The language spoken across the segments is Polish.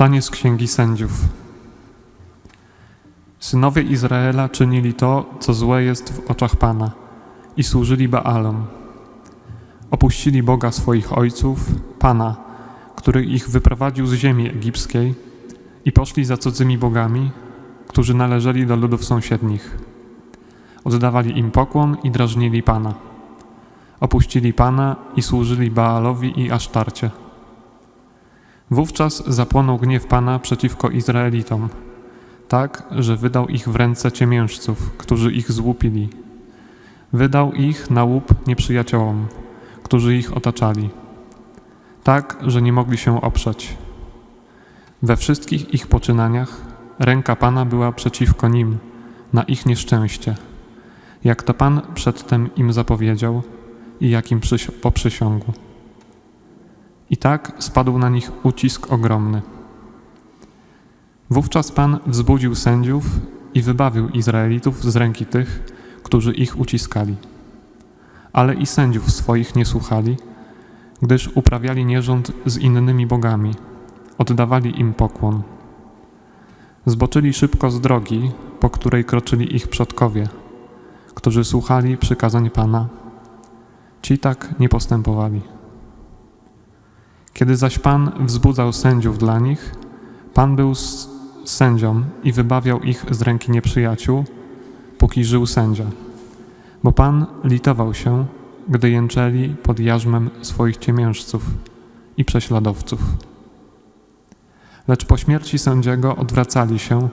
Czytanie z Księgi Sędziów. Synowie Izraela czynili to, co złe jest w oczach Pana i służyli Baalom. Opuścili Boga swoich ojców, Pana, który ich wyprowadził z ziemi egipskiej i poszli za cudzymi bogami, którzy należeli do ludów sąsiednich. Oddawali im pokłon i drażnili Pana. Opuścili Pana i służyli Baalowi i Asztarcie. Wówczas zapłonął gniew Pana przeciwko Izraelitom, tak, że wydał ich w ręce ciemiężców, którzy ich złupili. Wydał ich na łup nieprzyjaciołom, którzy ich otaczali, tak, że nie mogli się oprzeć. We wszystkich ich poczynaniach ręka Pana była przeciwko nim, na ich nieszczęście, jak to Pan przedtem im zapowiedział i jakim przysi- poprzysiągł. I tak spadł na nich ucisk ogromny. Wówczas Pan wzbudził sędziów i wybawił Izraelitów z ręki tych, którzy ich uciskali. Ale i sędziów swoich nie słuchali, gdyż uprawiali nierząd z innymi bogami, oddawali im pokłon. Zboczyli szybko z drogi, po której kroczyli ich przodkowie, którzy słuchali przykazań Pana. Ci tak nie postępowali. Kiedy zaś Pan wzbudzał sędziów dla nich, Pan był sędzią i wybawiał ich z ręki nieprzyjaciół, póki żył sędzia. Bo Pan litował się, gdy jęczeli pod jarzmem swoich ciemiężców i prześladowców. Lecz po śmierci sędziego odwracali się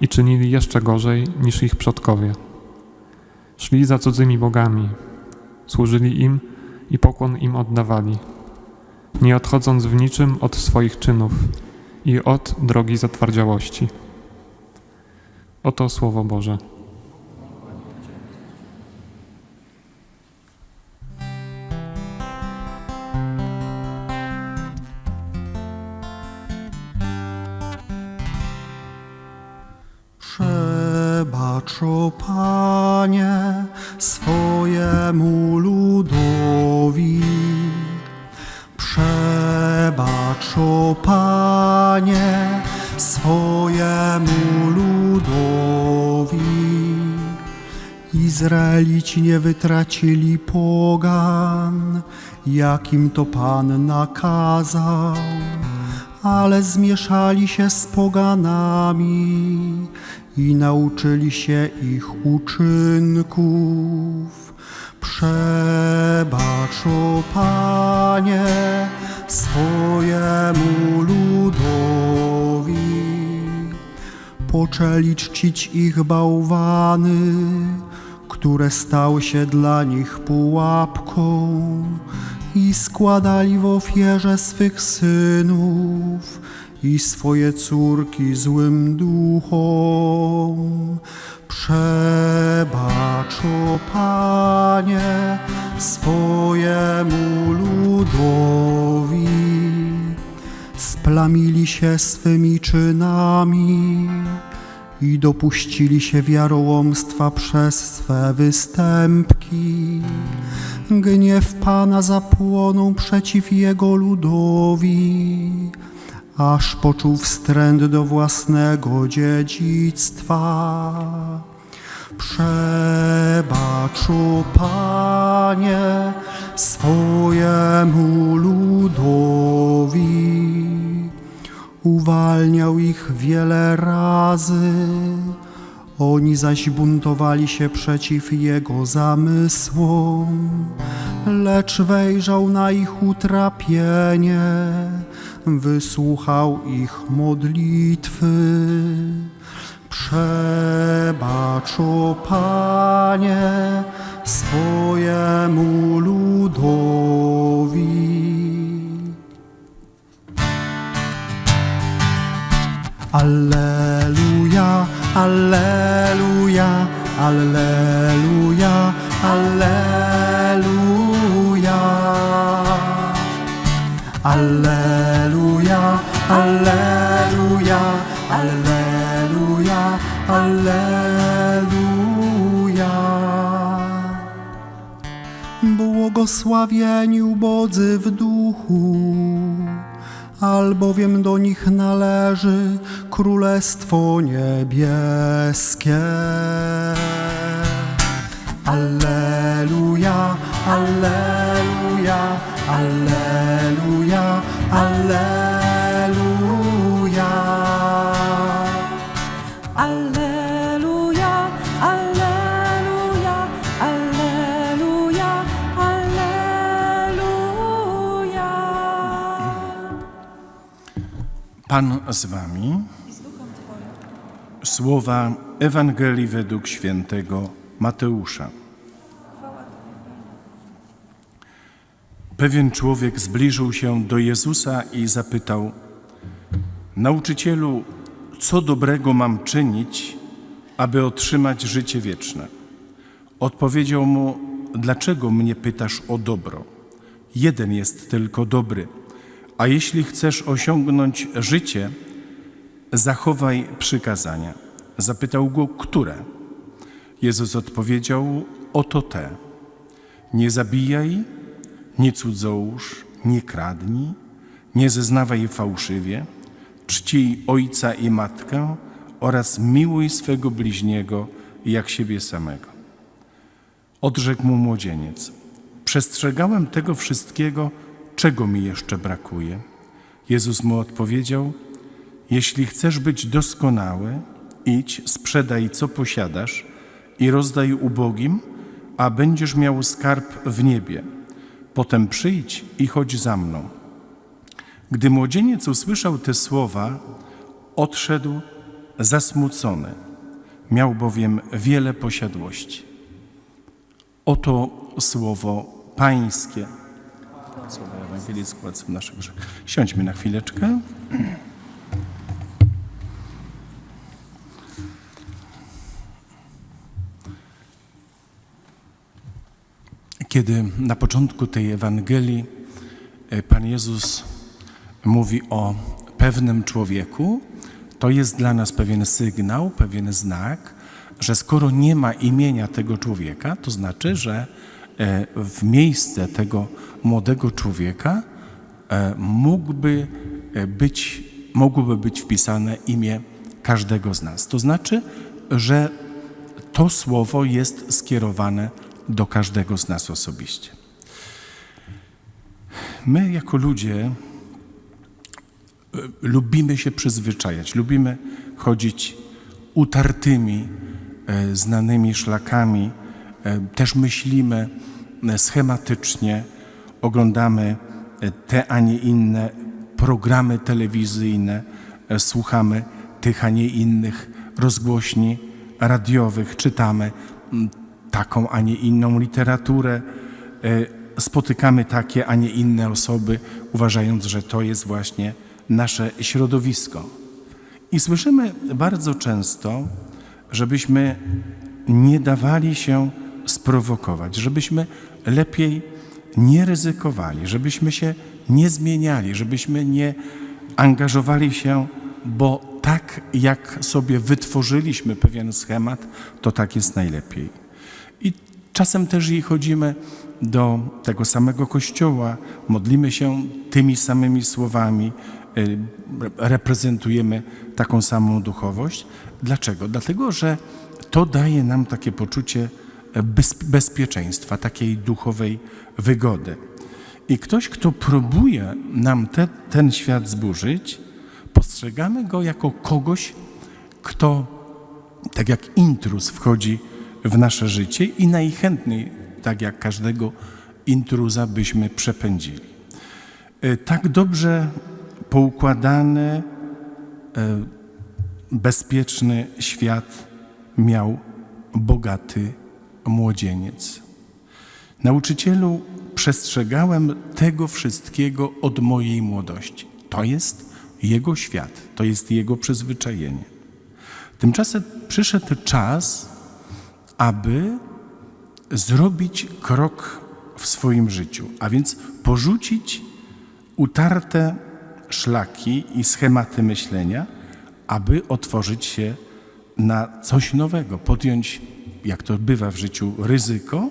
i czynili jeszcze gorzej niż ich przodkowie. Szli za cudzymi bogami, służyli im i pokłon im oddawali nie odchodząc w niczym od swoich czynów i od drogi zatwardziałości. Oto Słowo Boże. Przebacz, o Panie, swojemu ludowi. O Panie, swojemu ludowi. Izraelici nie wytracili pogan, jakim to Pan nakazał, ale zmieszali się z poganami i nauczyli się ich uczynków. Przebacz, o Panie, swojemu ludowi. Poczęli czcić ich bałwany, które stały się dla nich pułapką i składali w ofierze swych synów i swoje córki złym duchom. Przebacz, o Panie, swojemu Splamili się swymi czynami i dopuścili się wiarołomstwa przez swe występki. Gniew Pana zapłonął przeciw Jego ludowi, aż poczuł wstręt do własnego dziedzictwa. Przebacz, o Panie, swojemu ludowi. Uwalniał ich wiele razy, oni zaś buntowali się przeciw Jego zamysłom, lecz wejrzał na ich utrapienie, wysłuchał ich modlitwy. Przebacz, o Panie, swojemu ludowi. Alleluja, Alleluja, Alleluja, Alleluja. Alleluja, Alleluja, Alleluja, Alleluja. Błogosławieni ubodzy w duchu, albowiem do nich należy Królestwo Niebieskie. Alleluja, Alleluja, Alleluja, Alleluja. Pan z wami. Słowa Ewangelii według świętego Mateusza. Pewien człowiek zbliżył się do Jezusa i zapytał: Nauczycielu, co dobrego mam czynić, aby otrzymać życie wieczne? Odpowiedział mu: Dlaczego mnie pytasz o dobro? Jeden jest tylko dobry. A jeśli chcesz osiągnąć życie, zachowaj przykazania. Zapytał go, które? Jezus odpowiedział: Oto te. Nie zabijaj, nie cudzołóż, nie kradnij, nie zeznawaj fałszywie, czcij ojca i matkę oraz miłuj swego bliźniego jak siebie samego. Odrzekł mu młodzieniec: Przestrzegałem tego wszystkiego, czego mi jeszcze brakuje. Jezus mu odpowiedział: Jeśli chcesz być doskonały, idź, sprzedaj co posiadasz i rozdaj ubogim, a będziesz miał skarb w niebie. Potem przyjdź i chodź za mną. Gdy młodzieniec usłyszał te słowa, odszedł zasmucony. Miał bowiem wiele posiadłości. Oto słowo Pańskie. Ewangelii składcą naszych grzechów. Siądźmy na chwileczkę. Kiedy na początku tej Ewangelii e, Pan Jezus mówi o pewnym człowieku, to jest dla nas pewien sygnał, pewien znak, że skoro nie ma imienia tego człowieka, to znaczy, że w miejsce tego młodego człowieka e, mógłby e, być, mogłoby być wpisane imię każdego z nas. To znaczy, że to słowo jest skierowane do każdego z nas osobiście. My, jako ludzie, e, lubimy się przyzwyczajać, lubimy chodzić utartymi, e, znanymi szlakami, e, też myślimy e, schematycznie, oglądamy e, te, a nie inne programy telewizyjne, e, słuchamy tych, a nie innych rozgłośni radiowych, czytamy taką, a nie inną literaturę, e, spotykamy takie, a nie inne osoby, uważając, że to jest właśnie nasze środowisko. I słyszymy bardzo często, żebyśmy nie dawali się sprowokować, żebyśmy lepiej nie ryzykowali, żebyśmy się nie zmieniali, żebyśmy nie angażowali się, bo tak jak sobie wytworzyliśmy pewien schemat, to tak jest najlepiej. I czasem też i chodzimy do tego samego kościoła, modlimy się tymi samymi słowami, y, reprezentujemy taką samą duchowość. Dlaczego? Dlatego, że to daje nam takie poczucie bezpieczeństwa, takiej duchowej wygody. I ktoś, kto próbuje nam te, ten świat zburzyć, postrzegamy go jako kogoś, kto tak jak intruz wchodzi w nasze życie i najchętniej, tak jak każdego intruza, byśmy przepędzili. E, Tak dobrze poukładany, e, bezpieczny świat miał bogaty młodzieniec. Nauczycielu, przestrzegałem tego wszystkiego od mojej młodości. To jest jego świat, to jest jego przyzwyczajenie. Tymczasem przyszedł czas, aby zrobić krok w swoim życiu, a więc porzucić utarte szlaki i schematy myślenia, aby otworzyć się na coś nowego, podjąć, jak to bywa w życiu, ryzyko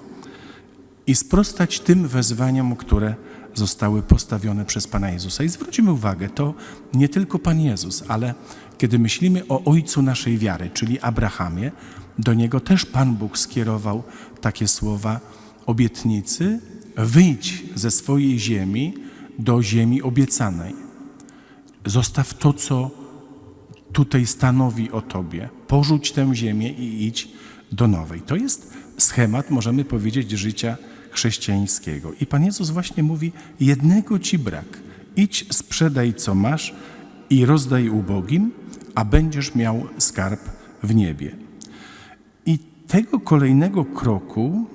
i sprostać tym wezwaniom, które zostały postawione przez Pana Jezusa. I zwróćmy uwagę, to nie tylko Pan Jezus, ale kiedy myślimy o Ojcu naszej wiary, czyli Abrahamie, do Niego też Pan Bóg skierował takie słowa obietnicy: wyjdź ze swojej ziemi do ziemi obiecanej. Zostaw to, co tutaj stanowi o Tobie. Porzuć tę ziemię i idź do nowej. To jest schemat, możemy powiedzieć, życia chrześcijańskiego. I Pan Jezus właśnie mówi: jednego Ci brak. Idź, sprzedaj, co masz i rozdaj ubogim, a będziesz miał skarb w niebie. I tego kolejnego kroku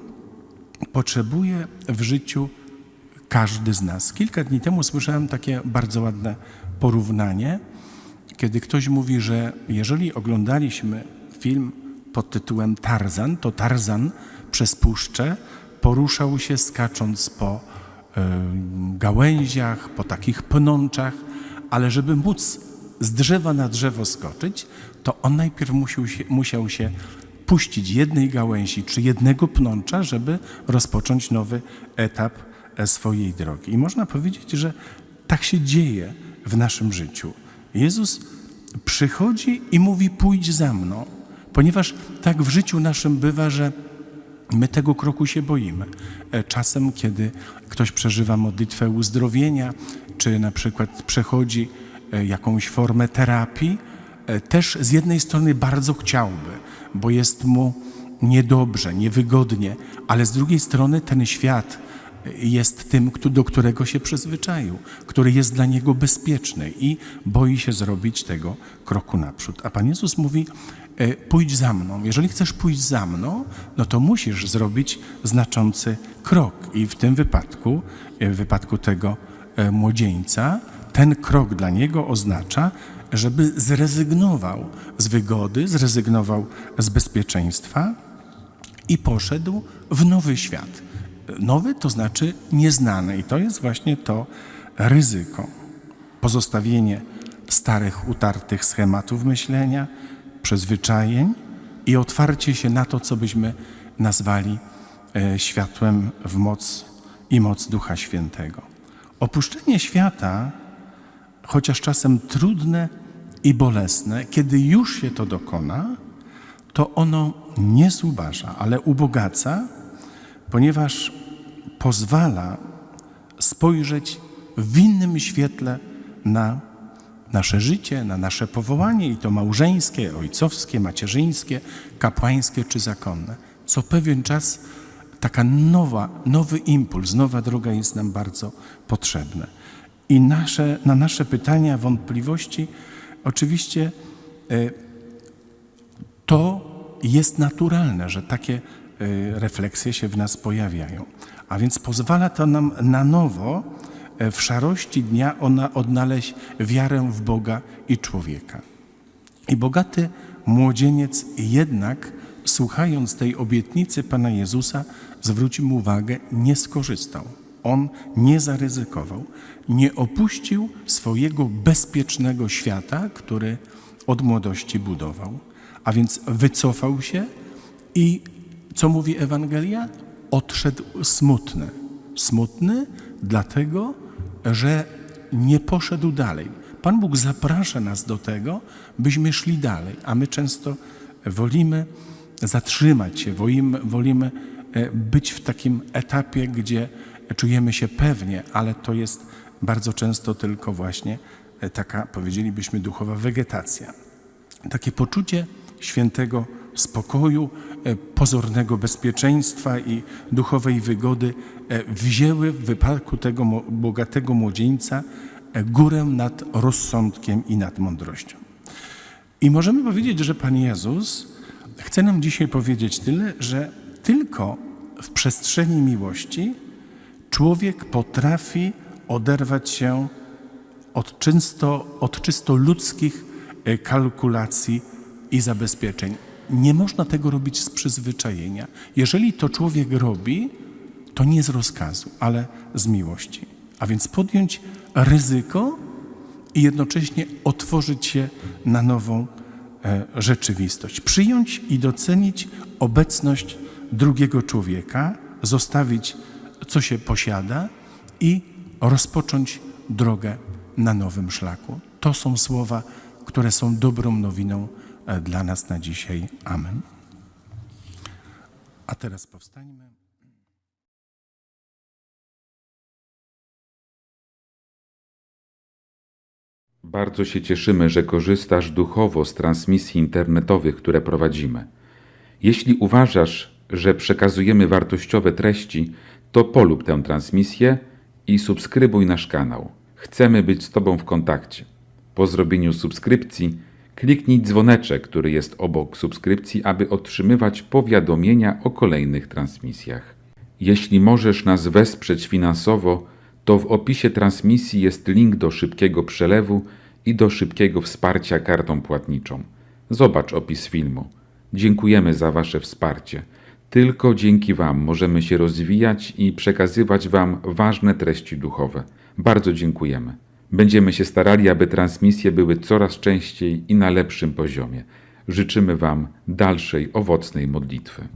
potrzebuje w życiu każdy z nas. Kilka dni temu słyszałem takie bardzo ładne porównanie, kiedy ktoś mówi, że jeżeli oglądaliśmy film pod tytułem Tarzan, to Tarzan przez puszczę poruszał się skacząc po e, gałęziach, po takich pnączach, ale żeby móc z drzewa na drzewo skoczyć, to on najpierw musiał się, musiał się puścić jednej gałęzi czy jednego pnącza, żeby rozpocząć nowy etap e, swojej drogi. I można powiedzieć, że tak się dzieje w naszym życiu. Jezus przychodzi i mówi: Pójdź za mną, ponieważ tak w życiu naszym bywa, że My tego kroku się boimy. E, Czasem, kiedy ktoś przeżywa modlitwę uzdrowienia, czy na przykład przechodzi e, jakąś formę terapii, e, też z jednej strony bardzo chciałby, bo jest mu niedobrze, niewygodnie, ale z drugiej strony ten świat jest tym, do którego się przyzwyczaił, który jest dla niego bezpieczny i boi się zrobić tego kroku naprzód. A Pan Jezus mówi: Pójdź za mną. Jeżeli chcesz pójść za mną, no to musisz zrobić znaczący krok. I w tym wypadku, e, w wypadku tego e, młodzieńca, ten krok dla niego oznacza, żeby zrezygnował z wygody, zrezygnował z bezpieczeństwa i poszedł w nowy świat. Nowy to znaczy nieznany, i to jest właśnie to ryzyko. Pozostawienie starych, utartych schematów myślenia, przyzwyczajeń i otwarcie się na to, co byśmy nazwali e, światłem w moc i moc Ducha Świętego. Opuszczenie świata, chociaż czasem trudne i bolesne, kiedy już się to dokona, to ono nie zubaża, ale ubogaca, ponieważ pozwala spojrzeć w innym świetle na nasze życie, na nasze powołanie, i to małżeńskie, ojcowskie, macierzyńskie, kapłańskie czy zakonne. Co pewien czas taka nowa, nowy impuls, nowa droga jest nam bardzo potrzebna. I nasze, na nasze pytania, wątpliwości, oczywiście e, to jest naturalne, że takie y, refleksje się w nas pojawiają. A więc pozwala to nam na nowo e, w szarości dnia ona odnaleźć wiarę w Boga i człowieka. I bogaty młodzieniec jednak, słuchając tej obietnicy Pana Jezusa, zwrócił uwagę, nie skorzystał. On nie zaryzykował, nie opuścił swojego bezpiecznego świata, który od młodości budował. A więc wycofał się i co mówi Ewangelia? Odszedł smutny. Smutny dlatego, że nie poszedł dalej. Pan Bóg zaprasza nas do tego, byśmy szli dalej, a my często wolimy zatrzymać się, wolimy, wolimy e, być w takim etapie, gdzie czujemy się pewnie, ale to jest bardzo często tylko właśnie e, taka, powiedzielibyśmy, duchowa wegetacja. Takie poczucie świętego spokoju, e, pozornego bezpieczeństwa i duchowej wygody e, wzięły w wypadku tego bogatego młodzieńca e, górę nad rozsądkiem i nad mądrością. I możemy powiedzieć, że Pan Jezus chce nam dzisiaj powiedzieć tyle, że tylko w przestrzeni miłości człowiek potrafi oderwać się od czysto, od czysto ludzkich kalkulacji i zabezpieczeń. Nie można tego robić z przyzwyczajenia. Jeżeli to człowiek robi, to nie z rozkazu, ale z miłości. A więc podjąć ryzyko i jednocześnie otworzyć się na nową e, rzeczywistość. Przyjąć i docenić obecność drugiego człowieka, zostawić co się posiada i rozpocząć drogę na nowym szlaku. To są słowa, które są dobrą nowiną dla nas na dzisiaj. Amen. A teraz powstańmy. Bardzo się cieszymy, że korzystasz duchowo z transmisji internetowych, które prowadzimy. Jeśli uważasz, że przekazujemy wartościowe treści, to polub tę transmisję i subskrybuj nasz kanał. Chcemy być z Tobą w kontakcie. Po zrobieniu subskrypcji kliknij dzwoneczek, który jest obok subskrypcji, aby otrzymywać powiadomienia o kolejnych transmisjach. Jeśli możesz nas wesprzeć finansowo, to w opisie transmisji jest link do szybkiego przelewu i do szybkiego wsparcia kartą płatniczą. Zobacz opis filmu. Dziękujemy za Wasze wsparcie. Tylko dzięki Wam możemy się rozwijać i przekazywać Wam ważne treści duchowe. Bardzo dziękujemy. Będziemy się starali, aby transmisje były coraz częściej i na lepszym poziomie. Życzymy Wam dalszej owocnej modlitwy.